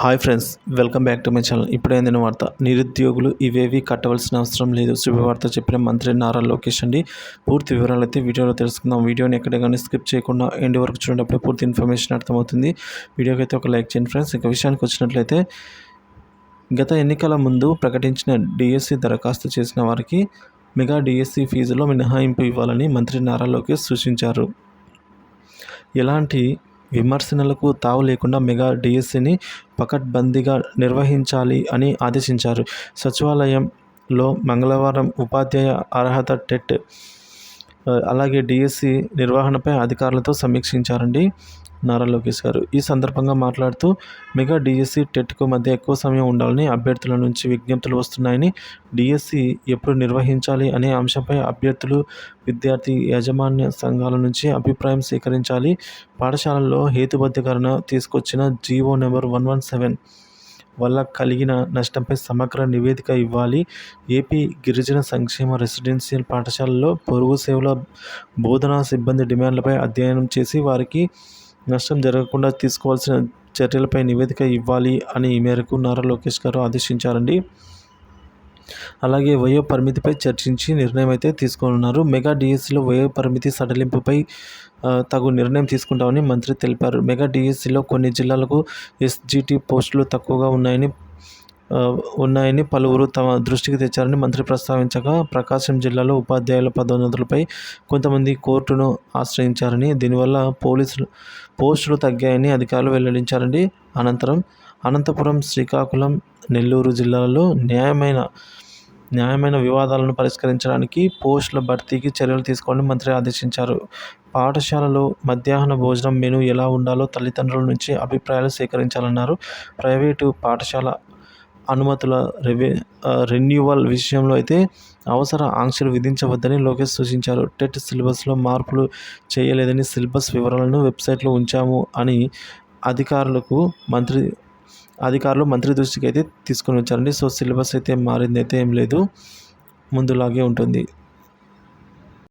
Hi friends welcome back to my channel. ఇప్పుడు ఏందిన వార్త నిరుద్యోగులు ఇవేవి కట్టవలసిన అవసరం లేదు. శుభవార్త చెప్పిన మంత్రి నారా లోకేష్ అండి. పూర్తి వివరాలు అయితే వీడియోలో తెలుసుకుందాం. వీడియోని ఎక్కడ కానీ స్కిప్ చేయకుండా ఎండ్ వరకు చూడేటప్పుడు పూర్తి ఇన్ఫర్మేషన్ అర్థమవుతుంది. వీడియోకి అయితే ఒక లైక్ చేయండి ఫ్రెండ్స్. ఇక విషయానికి వచ్చినట్లయితే గత ఎన్నికల ముందు ప్రకటించిన డిఎస్సి దరఖాస్తు చేసిన వారికి మెగా డిఎస్సి ఫీజులో మినహాయింపు ఇవ్వాలని మంత్రి నారా లోకేష్ సూచించారు. ఎలాంటి విమర్శనలకు తావు లేకుండా మెగా డిఎస్సిని పకడ్బందీగా నిర్వహించాలి అని ఆదేశించారు. సచివాలయంలో మంగళవారం ఉపాధ్యాయ అర్హత టెట్ అలాగే డిఎస్సి నిర్వహణపై అధికారులతో సమీక్షించారండి. నారా లోకేష్ గారు. ఈ సందర్భంగా మాట్లాడుతూ మెగా డిఎస్సి టెట్కు మధ్య ఎక్కువ సమయం ఉండాలని అభ్యర్థుల నుంచి విజ్ఞప్తులు వస్తున్నాయని డిఎస్సి ఎప్పుడు నిర్వహించాలి అనే అంశంపై అభ్యర్థులు విద్యార్థి యాజమాన్య సంఘాల నుంచి అభిప్రాయం సేకరించాలి. పాఠశాలల్లో హేతుబద్ధీకరణ తీసుకొచ్చిన GO number one one seven వల్ల కలిగిన నష్టంపై సమగ్ర నివేదిక ఇవ్వాలి. ఏపీ గిరిజన సంక్షేమ రెసిడెన్షియల్ పాఠశాలలో పొరుగు సేవల బోధనా సిబ్బంది డిమాండ్లపై అధ్యయనం చేసి వారికి నష్టం జరగకుండా తీసుకోవాల్సిన చర్యలపై నివేదిక ఇవ్వాలి అని ఈ మేరకు నారా లోకేష్ గారు ఆదేశించారండి. అలాగే వయో పరిమితిపై చర్చించి నిర్ణయం అయితే తీసుకోనున్నారు. మెగా డిఎస్సిలో వయో పరిమితి సడలింపుపై తగు నిర్ణయం తీసుకుంటామని మంత్రి తెలిపారు. మెగా డిఎస్సిలో కొన్ని జిల్లాలకు ఎస్జిటి పోస్టులు తక్కువగా ఉన్నాయని ఉన్నాయని పలువురు తమ దృష్టికి తెచ్చారని మంత్రి ప్రస్తావించగా ప్రకాశం జిల్లాలో ఉపాధ్యాయుల పదోన్నతులపై కొంతమంది కోర్టును ఆశ్రయించారని దీనివల్ల పోలీసులు పోస్టులు తగ్గాయని అధికారులు వెల్లడించారండి. అనంతరం అనంతపురం శ్రీకాకుళం నెల్లూరు జిల్లాలలో న్యాయమైన న్యాయమైన వివాదాలను పరిష్కరించడానికి పోస్టుల భర్తీకి చర్యలు తీసుకోవాలని మంత్రి ఆదేశించారు. పాఠశాలలో మధ్యాహ్న భోజనం మెను ఎలా ఉండాలో తల్లిదండ్రుల నుంచి అభిప్రాయాలు సేకరించాలన్నారు. ప్రైవేటు పాఠశాల అనుమతుల రెవె రెన్యువల్ విషయంలో అయితే అవసర ఆంక్షలు విధించవద్దని లోకేష్ సూచించారు. టెట్ సిలబస్లో మార్పులు చేయలేదని సిలబస్ వివరాలను వెబ్సైట్లో ఉంచాము అని అధికారులకు మంత్రి అధికారులు మంత్రి దృష్టికి అయితే తీసుకొని వచ్చారండి. సో సిలబస్ అయితే మారింది అయితే ఏం లేదు. ముందులాగే ఉంటుంది.